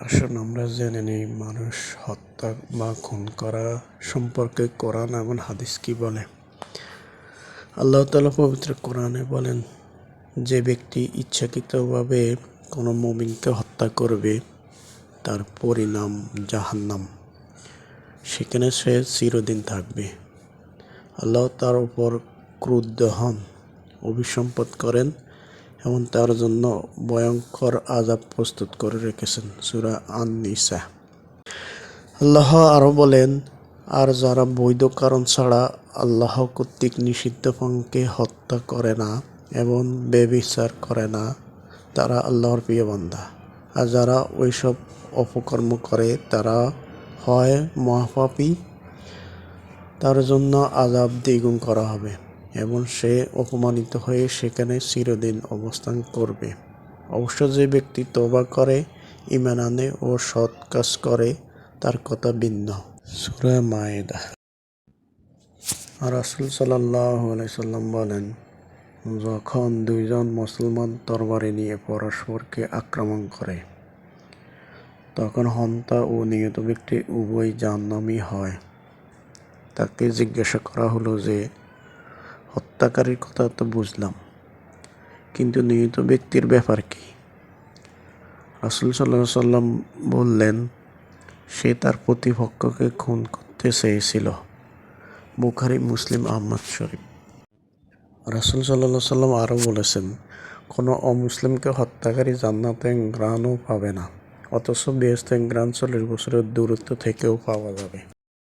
আসুন আমরা জেনে নিই, মানুষ হত্যা বা খুন করা সম্পর্কে কোরআন এবং হাদিস কি বলে? আল্লাহ তালা পবিত্র কোরআনে বলেন, যে ব্যক্তি ইচ্ছাকৃতভাবে কোনো মুমিনকে হত্যা করবে, তার পরিণাম জাহান্নাম। সেখানে সে চিরদিন থাকবে। আল্লাহ তার উপর ক্রুদ্ধ হন, অভিসম্পদ করেন এবং তার জন্য ভয়ঙ্কর আজাব প্রস্তুত করে রেখেছেন সুরা আন নিসা আল্লাহ আরও বলেন, আর যারা বৈধ কারণ ছাড়া আল্লাহ কর্তৃক নিষিদ্ধ ফংকে হত্যা করে না এবং বেবিচার করে না, তারা আল্লাহর প্রিয় বান্দা। আর যারা ওইসব অপকর্ম করে, তারা হয় মহাপাপী। তার জন্য আজাব দ্বিগুণ করা হবে। এবং সে অপমানিত হয়ে সেখানে চিরদিন অবস্থান করবে। অবশ্য যে ব্যক্তি তবা করে ইমান আনে ও সৎ কাজ করে, তার কথা ভিন্ন। সুরা মায়েদা। রাসুল সাল্লাম বলেন, যখন দুইজন মুসলমান তরবারি নিয়ে পরস্পরকে আক্রমণ করে, তখন হন্তা ও নিহত ব্যক্তি উভয় জাহ্নমী হয়। তাকে জিজ্ঞাসা করা হলো যে হত্যাকারীর কথা তো বুঝলাম। কিন্তু নিহত ব্যক্তির ব্যাপার কি? রাসুল সাল্লাহ সাল্লাম বললেন, সে তার প্রতিপক্ষকে খুন করতে চেয়েছিল। বুখারি, মুসলিম, আহমদ শরীফ। রাসুল সাল্লাহ সাল্লাম আরও বলেছেন, কোনো অমুসলিমকে হত্যাকারী জান্নাতে গ্রাণও পাবে না, অথচ বেহস্তে গ্রান চল্লিশ বছরের দূরত্ব থেকেও পাওয়া যাবে।